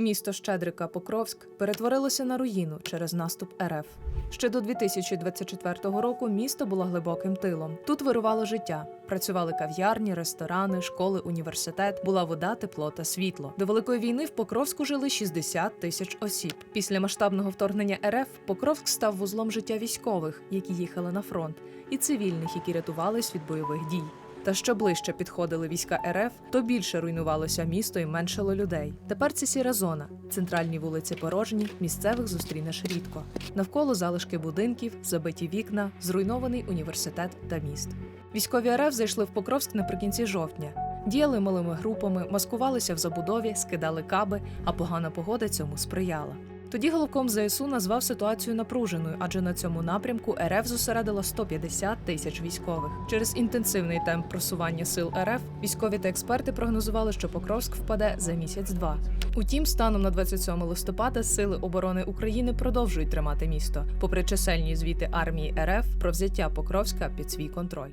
Місто Щедрика Покровськ перетворилося на руїну через наступ РФ. Ще до 2024 року місто було глибоким тилом. Тут вирувало життя. Працювали кав'ярні, ресторани, школи, університет, була вода, тепло та світло. До великої війни в Покровську жили 60 тисяч осіб. Після масштабного вторгнення РФ Покровськ став вузлом життя військових, які їхали на фронт, і цивільних, які рятувались від бойових дій. Та що ближче підходили війська РФ, то більше руйнувалося місто і меншало людей. Тепер це сіра зона. Центральні вулиці порожні, місцевих зустрінеш рідко. Навколо залишки будинків, забиті вікна, зруйнований університет та міст. Військові РФ зайшли в Покровськ наприкінці жовтня. Діяли малими групами, маскувалися в забудові, скидали каби, а погана погода цьому сприяла. Тоді головком ЗСУ назвав ситуацію напруженою, адже на цьому напрямку РФ зосередило 150 тисяч військових. Через інтенсивний темп просування сил РФ військові та експерти прогнозували, що Покровськ впаде за місяць-два. Утім, станом на 27 листопада сили оборони України продовжують тримати місто, попри чисельні звіти армії РФ про взяття Покровська під свій контроль.